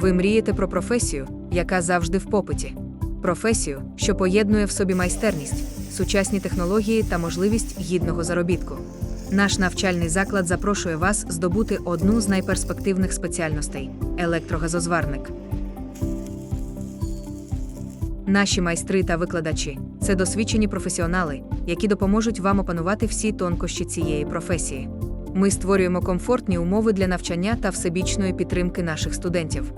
Ви мрієте про професію, яка завжди в попиті. Професію, що поєднує в собі майстерність, сучасні технології та можливість гідного заробітку. Наш навчальний заклад запрошує вас здобути одну з найперспективних спеціальностей електрогазозварник. Наші майстри та викладачі це досвідчені професіонали, які допоможуть вам опанувати всі тонкощі цієї професії. Ми створюємо комфортні умови для навчання та всебічної підтримки наших студентів.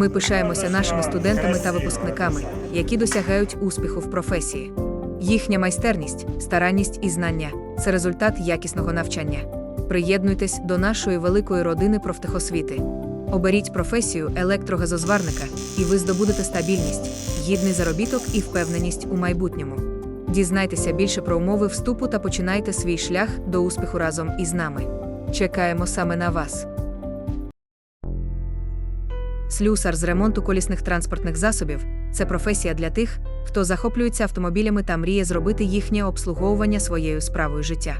Ми пишаємося нашими студентами та випускниками, які досягають успіху в професії. Їхня майстерність, старанність і знання це результат якісного навчання. Приєднуйтесь до нашої великої родини профтехосвіти. Оберіть професію електрогазозварника, і ви здобудете стабільність, гідний заробіток і впевненість у майбутньому. Дізнайтеся більше про умови вступу та починайте свій шлях до успіху разом із нами. Чекаємо саме на вас. Слюсар з ремонту колісних транспортних засобів це професія для тих, хто захоплюється автомобілями та мріє зробити їхнє обслуговування своєю справою життя.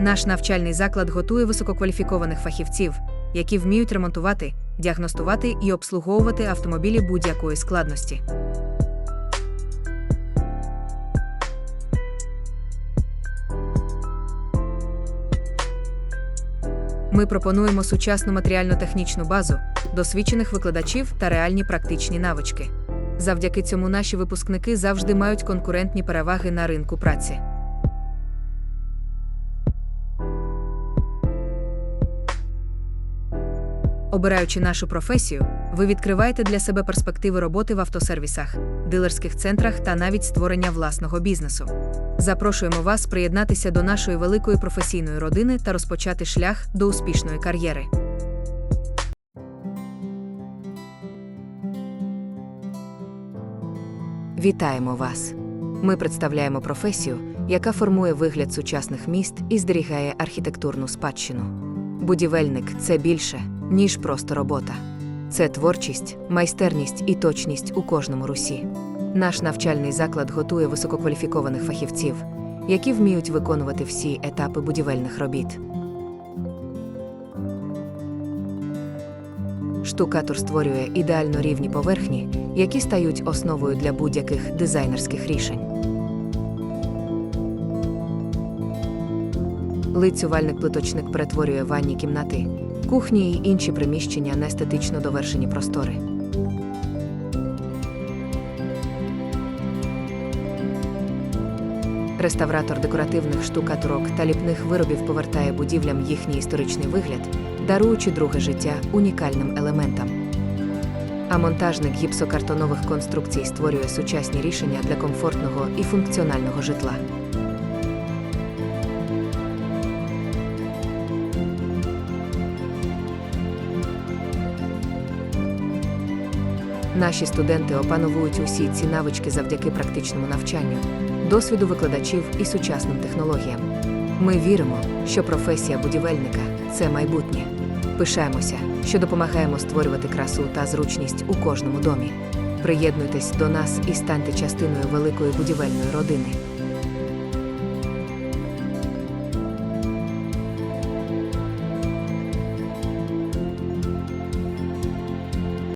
Наш навчальний заклад готує висококваліфікованих фахівців, які вміють ремонтувати, діагностувати і обслуговувати автомобілі будь-якої складності. Ми пропонуємо сучасну матеріально-технічну базу, досвідчених викладачів та реальні практичні навички. Завдяки цьому наші випускники завжди мають конкурентні переваги на ринку праці. Обираючи нашу професію, ви відкриваєте для себе перспективи роботи в автосервісах, дилерських центрах та навіть створення власного бізнесу. Запрошуємо вас приєднатися до нашої великої професійної родини та розпочати шлях до успішної кар'єри. Вітаємо вас! Ми представляємо професію, яка формує вигляд сучасних міст і зберігає архітектурну спадщину. Будівельник це більше, ніж просто робота. Це творчість, майстерність і точність у кожному русі. Наш навчальний заклад готує висококваліфікованих фахівців, які вміють виконувати всі етапи будівельних робіт. Штукатур створює ідеально рівні поверхні, які стають основою для будь-яких дизайнерських рішень. Лицювальник-плиточник перетворює ванні кімнати, кухні й інші приміщення на естетично довершені простори. Реставратор декоративних штукатурок та ліпних виробів повертає будівлям їхній історичний вигляд, даруючи друге життя унікальним елементам. А монтажник гіпсокартонових конструкцій створює сучасні рішення для комфортного і функціонального житла. Наші студенти опановують усі ці навички завдяки практичному навчанню, досвіду викладачів і сучасним технологіям. Ми віримо, що професія будівельника це майбутнє. Пишаємося, що допомагаємо створювати красу та зручність у кожному домі. Приєднуйтесь до нас і станьте частиною великої будівельної родини.